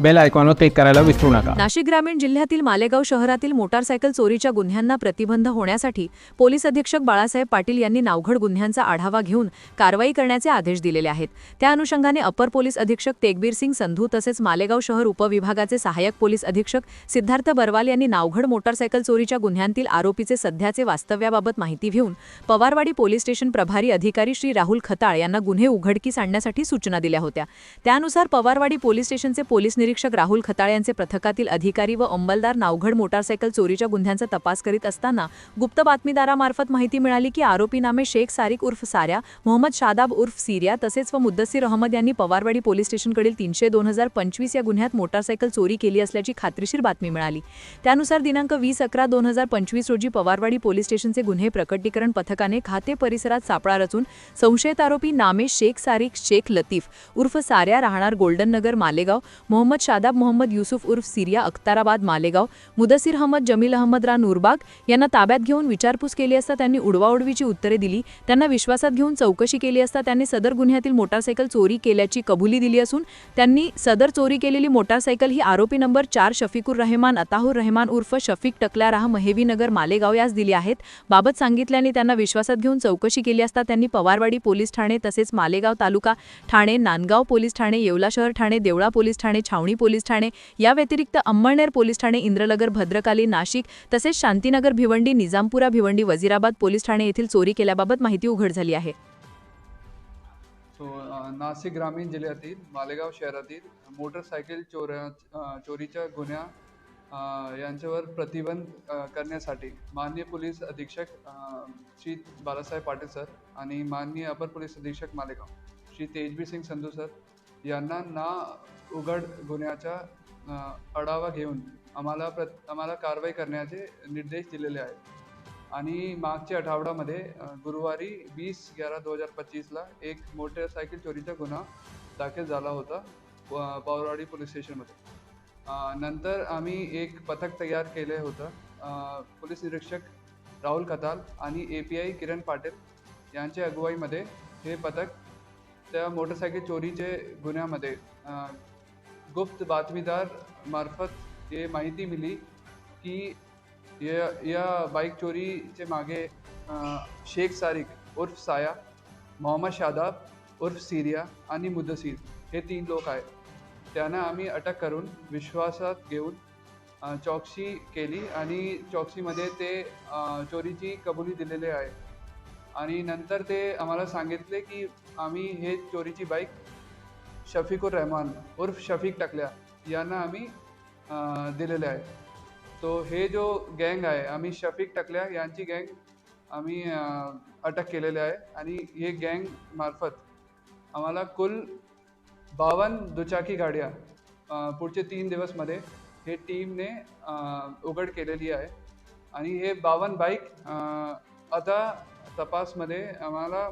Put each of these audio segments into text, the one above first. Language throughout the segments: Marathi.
बेल आयकॉनवर क्लिक करायला विसरू नका. नाशिक ग्रामीण जिल्ह्यातील मालेगाव शहरातील मोटारसायकल चोरीच्या गुन्ह्यांना प्रतिबंध होण्यासाठी पोलीस अधीक्षक बाळासाहेब पाटील यांनी नावघड गुन्ह्यांचा आढावा घेऊन कारवाई करण्याचे आदेश दिलेले आहेत. त्या अनुषंगाने अपर पोलीस अधीक्षक तेगबीर सिंग संधू तसेच मालेगाव शहर उपविभागाचे सहाय्यक पोलीस अधीक्षक सिद्धार्थ बरवाल यांनी नावघड मोटारसायकल चोरीच्या गुन्ह्यांतील आरोपीचे सध्याचे वास्तव्याबाबत माहिती घेऊन पवारवाडी पोलीस स्टेशन प्रभारी अधिकारी श्री राहुल खताळ यांना गुन्हे उघडकीस आणण्यासाठी सूचना दिल्या होत्या. त्यानुसार पवारवाडी पोलीस स्टेशनचे पोलीस उपनिरीक्षक राहुल खताळ यांचे पथकातील अधिकारी व अंमलदार नावघड मोटारसायकल चोरीच्या गुन्ह्यांचा तपास करीत असताना गुप्त बातमीदारामार्फत माहिती मिळाली की आरोपी नामे शेख सारिक उर्फ साऱ्या मोहम्मद शादाब उर्फ सिरिया तसेच व मुद्दसीर अहमद यांनी पवारवाडी पोलीस स्टेशनकडील तीनशे दोन हजार पंचवीस या गुन्ह्यात मोटारसायकल चोरी केली असल्याची खात्रीशीर बातमी मिळाली. त्यानुसार दिनांक वीस अकरा दोन हजार पंचवीस रोजी पवारवाडी पोलीस स्टेशनचे गुन्हे प्रकटीकरण पथकाने खाते परिसरात सापळा रचून संशयित आरोपी नामे शेख सारिक शेख लतीफ उर्फ साऱ्या राहणार गोल्डन नगर मालेगाव मोहम्मद शादाब मोहम्मद युसुफ उर्फ सिरिया अख्ताराबाद मालेगाव मुदसीर अहमद जमील अहमद रा नूरबाग यांना ताब्यात घेऊन विचारपूस केली असता त्यांनी उडवाउडवीची उत्तरे दिली त्यांना विश्वासात घेऊन चौकशी केली असता त्यांनी सदर गुन्ह्यातील मोटारसायकल चोरी केल्याची कबुली दिली असून त्यांनी सदर चोरी केलेली मोटारसायकल ही आरोपी नंबर चार शफिकुर रहमान अताहुर रहमान उर्फ शफिक टकल्या राह महेवीनगर मालेगाव यास दिली आहेत. बाबत सांगितल्याने त्यांना विश्वासात घेऊन चौकशी केली असता त्यांनी पवारवाडी पोलीस ठाणे तसेच मालेगाव तालुका ठाणे नांदगाव पोलीस ठाणे येवला शहर ठाणे देवळा पोलीस ठाणे छावणी लोणी पोलीस ठाणे या व्यतिरिक्त अंमळनेर पोलीस ठाणे इंद्रनगर भद्रकाली नाशिक तसेच शांतीनगर भिवंडी निजामपुरा भिवंडी वजिराबाद पोलीस ठाणे येथील चोरी केल्याबाबत माहिती उघड झाली आहे. नाशिक ग्रामीण जिल्ह्यातील मालेगाव शहरातील मोटरसायकल चोऱ्या चोरीच्या गुन्ह्या यांच्यावर प्रतिबंध करण्यासाठी माननीय पोलीस अधीक्षक श्री बालासाहेब पाटील सर आणि माननीय अपर पोलीस अधीक्षक मालेगाव श्री तेजबी सिंग संधू सर यांना ना उघड गुन्ह्याचा आढावा घेऊन आम्हाला प्र आम्हाला कारवाई करण्याचे निर्देश दिलेले आहेत. आणि मागच्या आठवड्यामध्ये गुरुवारी वीस ग्यारा दोन हजार पच्चीसला एक मोटरसायकल चोरीचा गुन्हा दाखल झाला होता प- पोलीस स्टेशनमध्ये. नंतर आम्ही एक पथक तयार केले होतं पोलीस निरीक्षक राहुल कताल आणि A P I Kiran Patil यांच्या अगुवाईमध्ये हे पथक त्या मोटरसायकल चोरीचे गुन्ह्यामध्ये गुप्त बातमीदार मार्फत हे माहिती मिली की या या बाईक चोरीचे मागे शेख सारिक उर्फ साया मोहम्मद शादाब उर्फ सिरिया आणि मुदसीर हे तीन लोक आहेत. त्यांना आम्ही अटक करून विश्वासात घेऊन चौकशी केली आणि चौकशीमध्ये ते चोरीची कबुली दिलेले आहे. आणि नंतर ते आम्हाला सांगितले की आम्ही हे चोरीची बाईक शफिकुर रहमान उर्फ शफीक टकल्या. यांना आम्ही दिलेले आहे. तो हे जो गँग आहे आम्ही शफीक टकल्या यांची गँग आम्ही अटक केलेले आहे. आणि हे गँग मार्फत आम्हाला कुल बावन्न दुचाकी गाड्या पुढचे तीन दिवसमध्ये हे टीमने उघड केलेली आहे. आणि हे बावन्न बाईक आता तपासमध्ये आम्हाला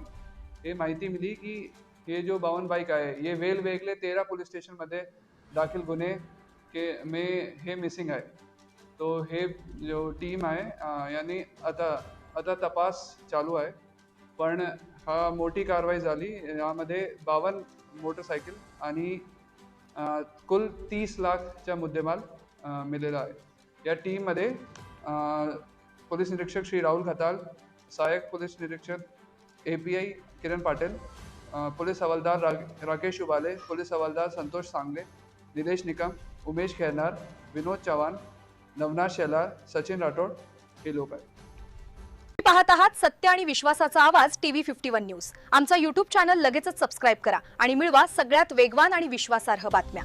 हे माहिती मिली की हे जो बावन बाईक आहे हे वेल वेगले तेरा पोलीस स्टेशनमध्ये दाखल गुन्हे के मे हे मिसिंग आहे. तो हे जो टीम आहे यांनी आता आता तपास चालू आहे. पण हा मोठी कारवाई झाली. यामध्ये बावन्न मोटरसायकल आणि कुल तीस लाखचा मुद्देमाल अ, आहे. या टीममध्ये पोलीस निरीक्षक श्री राहुल खताल सहाय्यक पोलीस निरीक्षक A P I Kiran Patil police हवालदार रा राकेश उबाले पोलीस हवालदार संतोष सांगले निलेश निकम उमेश खेरनार विनोद चव्हाण नवनाथ शेलार सचिन राठोड हे लोक आहेत. तुम्ही पाहत आहात सत्य आणि विश्वासाचा आवाज टीव्ही फिफ्टी वन न्यूज. आमचा युट्यूब चॅनल लगेचच सबस्क्राईब करा आणि मिळवा सगळ्यात वेगवान आणि विश्वासार्ह बातम्या.